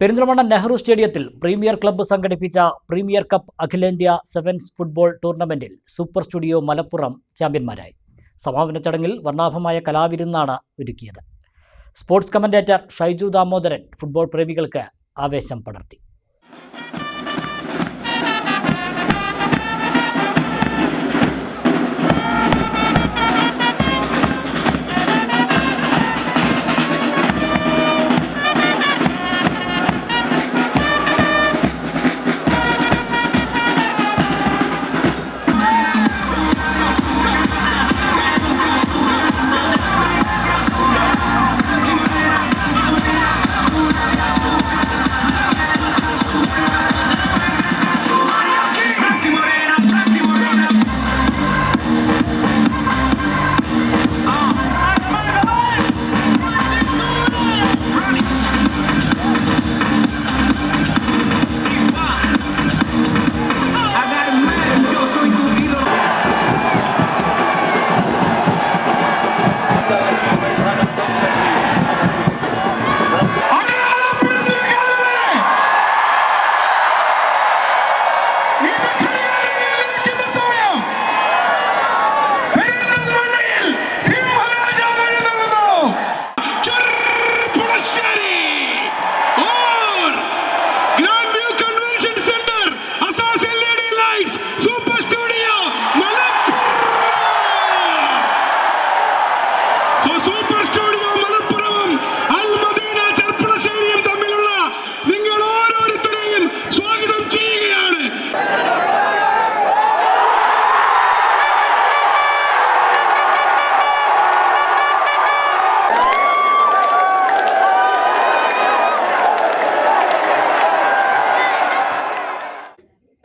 പെരിന്തൽമണ്ണ നെഹ്റു സ്റ്റേഡിയത്തിൽ premier club സംഘടിപ്പിച്ച premier cup അഖിലേന്ത്യാ സെവൻസ് ഫുട്ബോൾ ടൂർണമെന്റിൽ സൂപ്പർ സ്റ്റുഡിയോ മലപ്പുറം ചാമ്പ്യന്മാരായി. സമാപന ചടങ്ങിൽ വർണാഭമായ കലാവിരുന്നാണ് ഒരുക്കിയത്. Sports commentator Shaiju Damodaran football പ്രേമികൾക്ക് ആവേശം പടർത്തി.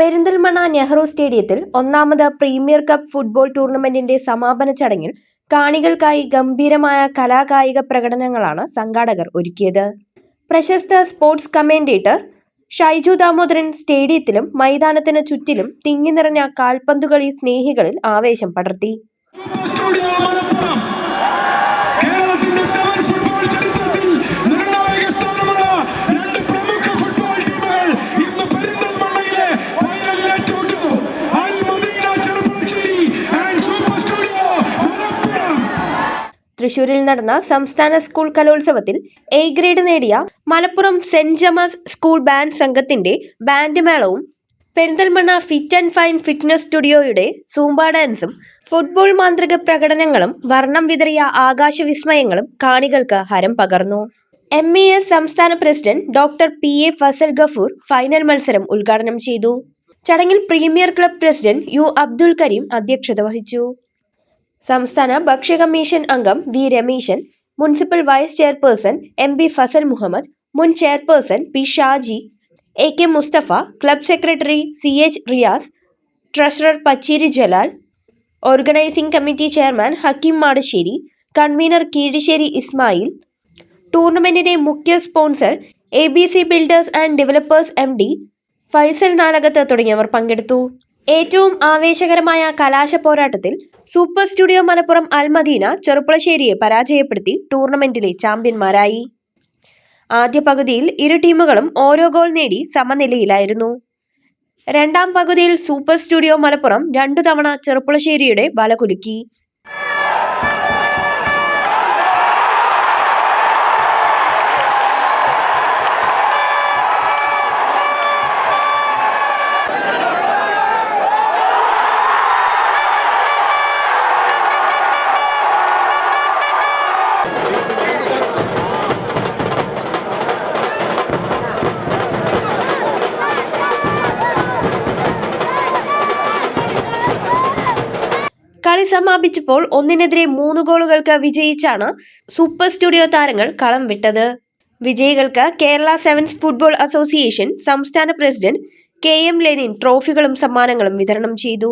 പെരിന്തൽമണ്ണ നെഹ്റു സ്റ്റേഡിയത്തിൽ ഒന്നാമത് പ്രീമിയർ കപ്പ് ഫുട്ബോൾ ടൂർണമെന്റിന്റെ സമാപന ചടങ്ങിൽ കാണികൾക്കായി ഗംഭീരമായ കലാകായിക പ്രകടനങ്ങളാണ് സംഘാടകർ ഒരുക്കിയത്. പ്രശസ്ത സ്പോർട്സ് കമന്റേറ്റർ ഷൈജു ദാമോദരൻ സ്റ്റേഡിയത്തിലും മൈതാനത്തിന് ചുറ്റിലും തിങ്ങി നിറഞ്ഞ കാൽപന്തുകളി സ്നേഹികളിൽ ആവേശം പടർത്തി. തൃശൂരിൽ നടന്ന സംസ്ഥാന സ്കൂൾ കലോത്സവത്തിൽ എ ഗ്രേഡ് നേടിയ Malappuram saint Gemma's school band സംഘത്തിന്റെ band മേളവും Perinthalmanna fit and fine fitness സ്റ്റുഡിയോയുടെ zumba ഡാൻസും ഫുട്ബോൾ മാന്ത്രിക പ്രകടനങ്ങളും വർണം വിതറിയ ആകാശ വിസ്മയങ്ങളും കാണികൾക്ക് ഹരം പകർന്നു. എം ഇ എസ് സംസ്ഥാന president doctor P A Fazal Gafoor final മത്സരം ഉദ്ഘാടനം ചെയ്തു. ചടങ്ങിൽ premier club president U Abdul Kareem അധ്യക്ഷത വഹിച്ചു. സംസ്ഥാന ഭക്ഷ്യ കമ്മീഷൻ അംഗം V Rameshan municipal vice chairperson M B Fazal Muhammad മുൻ chairperson P Shaji A K Mustafa club secretary C H Riyas treasurer Pacheri Jalal organising committee chairman Hakeem Madasseri convener Keezhisseri Ismail ടൂർണമെന്റിന്റെ മുഖ്യ sponsor A B C builders and developers M D Faisal Nalakath തുടങ്ങിയവർ പങ്കെടുത്തു. ഏറ്റവും ആവേശകരമായ കലാശ പോരാട്ടത്തിൽ super studio Malappuram Al Madina ചെറുപ്പുളശ്ശേരിയെ പരാജയപ്പെടുത്തി ടൂർണമെന്റിലെ ചാമ്പ്യന്മാരായി. ആദ്യ പകുതിയിൽ ഇരു ടീമുകളും ഓരോ ഗോൾ നേടി സമനിലയിലായിരുന്നു. രണ്ടാം പകുതിയിൽ സൂപ്പർ സ്റ്റുഡിയോ മലപ്പുറം രണ്ടു തവണ ചെറുപ്പുളശ്ശേരിയുടെ വല കുലുക്കി സമാപിച്ചപ്പോൾ ഒന്നിനെതിരെ മൂന്ന് ഗോളുകൾക്ക് വിജയിച്ചാണ് സൂപ്പർ സ്റ്റുഡിയോ താരങ്ങൾ കളം വിട്ടത്. വിജയികൾക്ക് കേരള സെവൻസ് ഫുട്ബോൾ അസോസിയേഷൻ സംസ്ഥാന പ്രസിഡന്റ് കെ എം ലെനിൻ ട്രോഫികളും സമ്മാനങ്ങളും വിതരണം ചെയ്തു.